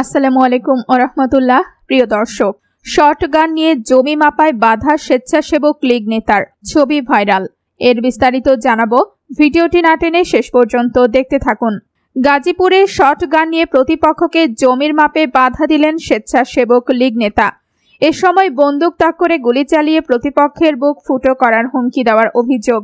আসসালামু আলাইকুম ওরহমতুল্লাহ প্রিয় দর্শক। শর্ট গান নিয়ে জমি মাপায় বাধা স্বেচ্ছাসেবক লীগ নেতার ছবি ভাইরাল। এর বিস্তারিত জানাব ভিডিওটি না টেনে শেষ পর্যন্ত দেখতে থাকুন। গাজীপুরে শর্ট গান নিয়ে প্রতিপক্ষকে জমির মাপে বাধা দিলেন স্বেচ্ছাসেবক লীগ নেতা। এ সময় বন্দুক তাক করে গুলি চালিয়ে প্রতিপক্ষের বুক ফুটো করার হুমকি দেওয়ার অভিযোগ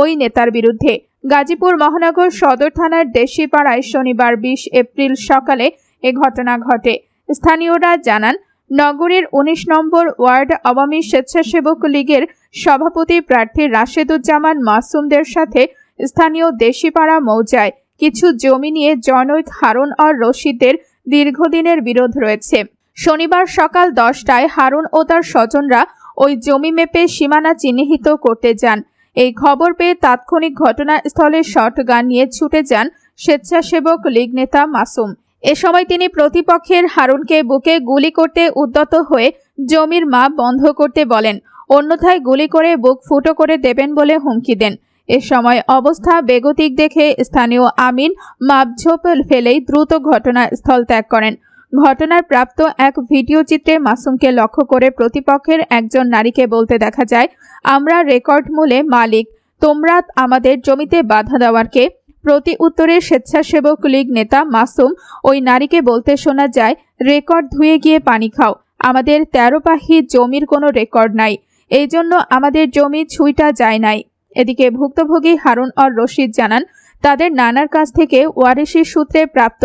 ওই নেতার বিরুদ্ধে। গাজীপুর মহানগর সদর থানার দেশিপাড়ায় শনিবার বিশ এপ্রিল সকালে এ ঘটনা ঘটে। স্থানীয়রা জানান, নগরের ১৯ নম্বর ওয়ার্ড আওয়ামী স্বেচ্ছাসেবক লীগের সভাপতি প্রার্থী রাশেদুজ্জামান মাসুমদের সাথে স্থানীয় দেশিপাড়া মৌজায় কিছু জমি নিয়ে জনৈক হারুন আর রশিদের দীর্ঘদিনের বিরোধ রয়েছে। শনিবার সকাল দশটায় হারুন ও তার স্বজনরা ওই জমি মেপে সীমানা চিহ্নিত করতে যান। এই খবর পেয়ে তাৎক্ষণিক ঘটনাস্থলে শর্ট গান নিয়ে ছুটে যান স্বেচ্ছাসেবক লীগ নেতা মাসুম। এ সময় তিনি প্রতিপক্ষের হারুনকে বুকে গুলি করতে উদ্যত হয়ে জমির মাপ বন্ধ করতে বলেন, অন্যথায় গুলি করে বুক ফুটো করে দেবেন বলে হুমকি দেন। এ সময় অবস্থা বেগতিক দেখে স্থানীয় আমিন মাপ মাপঝোপ ফেলেই দ্রুত ঘটনাস্থল ত্যাগ করেন। ঘটনার প্রাপ্ত এক ভিডিও চিত্রে মাসুমকে লক্ষ্য করে প্রতিপক্ষের একজন নারীকে বলতে দেখা যায়, আমরা রেকর্ড মূলে মালিক, তোমরা আমাদের জমিতে বাধা দেওয়ার কে প্রতি উত্তরে স্বেচ্ছাসেবক লীগ নেতা মাসুম ওই নারীকে বলতে শোনা যায়, রেকর্ড ধুয়ে গিয়ে পানি খাও। আমাদের তেরো পাহি জমির কোনো রেকর্ড নাই। এই জন্য আমাদের জমি ছুঁইটা যায় নাই। এদিকে ভুক্তভোগী হারুন অর রশিদ জানান, তাদের নানার কাছ থেকে ওয়ারিশি সূত্রে প্রাপ্ত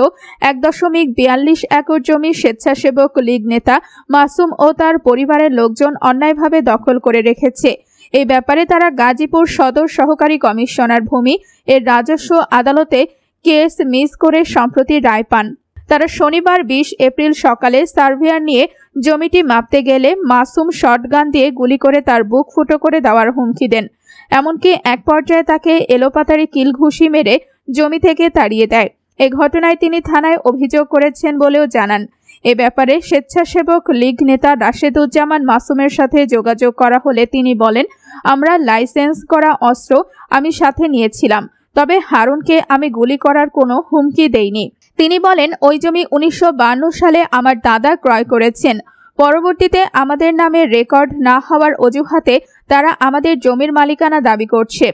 এক দশমিক বিয়াল্লিশ একর জমি স্বেচ্ছাসেবক লীগ নেতা মাসুম ও তার পরিবারের লোকজন অন্যায়ভাবে দখল করে রেখেছে। এই ব্যাপারে তারা গাজীপুর সদর সহকারী কমিশনার ভূমি এর রাজস্ব আদালতে কেস মিস করে সম্প্রতি রায় পান। তারা শনিবার বিশ এপ্রিল সকালে সার্ভিয়ার নিয়ে জমিটি মাপতে গেলে মাসুম শটগান দিয়ে গুলি করে তার বুক ফুটো করে দেওয়ার হুমকি দেন। এমনকি এক পর্যায়ে তাকে এলোপাতারি কিল ঘুষি মেরে জমি থেকে তাড়িয়ে দেয়। এ ঘটনায় তিনি থানায় অভিযোগ করেছেন বলেও জানান। এ ব্যাপারে স্বেচ্ছাসেবক লীগ নেতা রাশেদুজ্জামান মাসুমের সাথে যোগাযোগ করা হলে তিনি বলেন আমরা লাইসেন্স করা অস্ত্র আমি সাথে নিয়েছিলাম, তবে হারুনকে আমি গুলি করার কোনো হুমকি দেইনি। তিনি বলেন, ওই জমি উনিশশো সালে আমার দাদা ক্রয় করেছেন। পরবর্তীতে আমাদের নামে রেকর্ড না হওয়ার অজুহাতে তারা আমাদের জমির মালিকানা দাবি করছে।